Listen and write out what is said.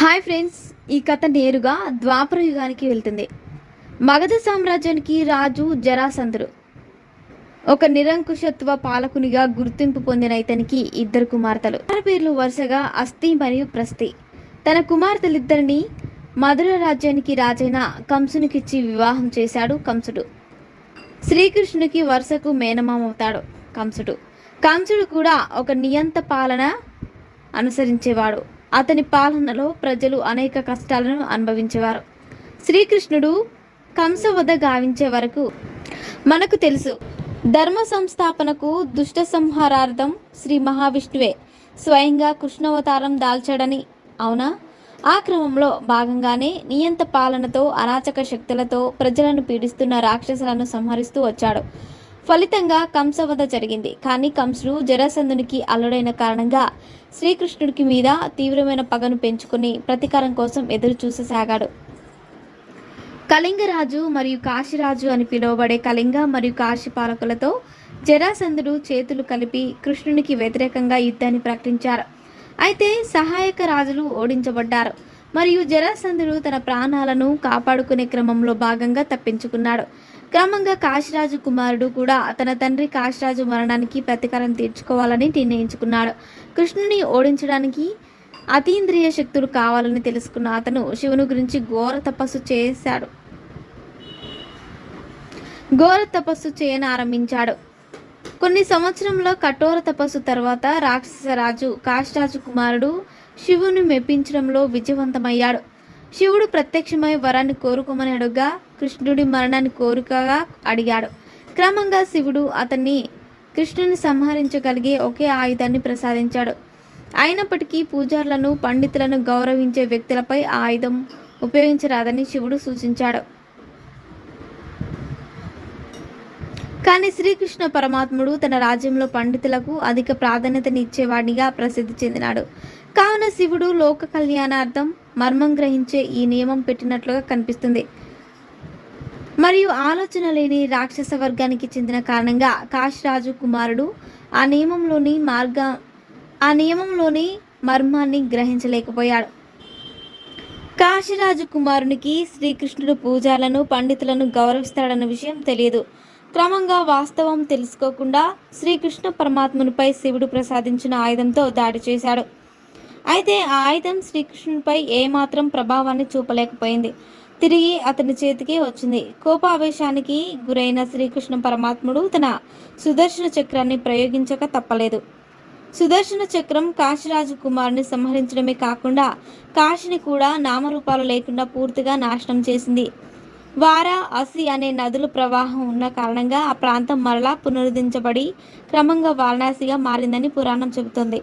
Hi friends ఈ కథ నేరుగా ద్వాపర యుగానికి వెళ్తుంది. మగధ సామ్రాజ్యానికి రాజు జరాసంధుడు. ఒక నిరంకుశత్వ పాలకునిగా గుర్తింపు పొందిన ఇతనికి ఇద్దరు కుమార్తెలు. వారి పేర్లు వరుసగా అస్థి మరియు ప్రస్థి. తన కుమార్తెలిద్దరిని మధుర రాజ్యానికి రాజైన కంసునికిచ్చి వివాహం చేశాడు కంసుడు. శ్రీకృష్ణునికి వరుసకు మేనమామవుతాడు కంసుడు. కంసుడు కూడా ఒక నియంత పాలన అనుసరించేవాడు. అతని పాలనలో ప్రజలు అనేక కష్టాలను అనుభవించేవారు. శ్రీకృష్ణుడు కంస వద్ద గావించే వరకు మనకు తెలుసు ధర్మ సంస్థాపనకు దుష్ట సంహారార్థం శ్రీ మహావిష్ణువే. స్వయంగా కృష్ణావతారం దాల్చాడని అవునా? ఆ క్రమంలో భాగంగానే నియంత పాలనతో అరాచక శక్తులతో ప్రజలను పీడిస్తున్న రాక్షసులను సంహరిస్తూ వచ్చాడు. ఫలితంగా కంసవధ జరిగింది. కానీ కంసుడు జరాసంధునికి అల్లుడైన కారణంగా శ్రీకృష్ణుడికి మీద తీవ్రమైన పగను పెంచుకుని ప్రతీకారం కోసం ఎదురు చూససాగాడు కళింగరాజు మరియు కాశీరాజు అని పిలువబడే కళింగ మరియు కాశీ పాలకులతో జరాసంధుడు చేతులు కలిపి కృష్ణునికి వ్యతిరేకంగా యుద్ధాన్ని ప్రకటించారు. అయితే సహాయక రాజులు ఓడించబడ్డారు. మరియు జరాసంధుడు తన ప్రాణాలను కాపాడుకునే క్రమంలో భాగంగా తప్పించుకున్నాడు. క్రమంగా కాశీరాజు కుమారుడు కూడా తన తండ్రి కాశీరాజు మరణానికి ప్రతీకారం తీర్చుకోవాలని నిర్ణయించుకున్నాడు. కృష్ణుని ఓడించడానికి అతీంద్రియ శక్తులు కావాలని తెలుసుకున్న అతను శివుని గురించి ఘోర తపస్సు చేశాడు. ఘోర తపస్సు చేయని ఆరంభించాడు. కొన్ని సంవత్సరంలో కఠోర తపస్సు తర్వాత రాక్షసరాజు కాశిరాజు కుమారుడు శివుని మెప్పించడంలో విజయవంతమయ్యాడు. శివుడు ప్రత్యక్షమై వరాన్ని కోరుకోమని అడుగా కృష్ణుడి మరణాన్ని కోరికగా అడిగాడు. క్రమంగా శివుడు అతన్ని కృష్ణుని సంహరించగలిగే ఒకే ఆయుధాన్ని ప్రసాదించాడు. అయినప్పటికీ పూజారులను పండితులను గౌరవించే వ్యక్తులపై ఆయుధం ఉపయోగించరాదని శివుడు సూచించాడు. కానీ శ్రీకృష్ణ పరమాత్ముడు తన రాజ్యంలో పండితులకు అధిక ప్రాధాన్యతని ఇచ్చేవాడిగా ప్రసిద్ధి చెందినాడు. కావున శివుడు లోక కళ్యాణార్థం మర్మం గ్రహించే ఈ నియమం పెట్టినట్లుగా కనిపిస్తుంది. మరియు ఆలోచన లేని రాక్షస వర్గానికి చెందిన కారణంగా కాశీరాజు కుమారుడు ఆ నియమంలోని మార్గ ఆ నియమంలోని మర్మాన్ని గ్రహించలేకపోయాడు. కాశీరాజు కుమారునికి శ్రీకృష్ణుడు పూజాలను పండితులను గౌరవిస్తాడన్న విషయం తెలియదు. క్రమంగా వాస్తవం తెలుసుకోకుండా శ్రీకృష్ణ పరమాత్మునిపై శివుడు ప్రసాదించిన ఆయుధంతో దాడి చేశాడు. అయితే ఆ ఆయుధం శ్రీకృష్ణునిపై ఏమాత్రం ప్రభావాన్ని చూపలేకపోయింది. తిరిగి అతని చేతికి వచ్చింది. కోపావేశానికి గురైన శ్రీకృష్ణ పరమాత్ముడు తన సుదర్శన చక్రాన్ని ప్రయోగించక తప్పలేదు. సుదర్శన చక్రం కాశీరాజు కుమారుని సంహరించడమే కాకుండా కాశీని కూడా నామరూపాలు లేకుండా పూర్తిగా నాశనం చేసింది. వారా అసి అనే నదుల ప్రవాహం ఉన్న కారణంగా ఆ ప్రాంతం మరలా పునరుద్ధరించబడి క్రమంగా వారణాసిగా మారిందని పురాణం చెబుతుంది.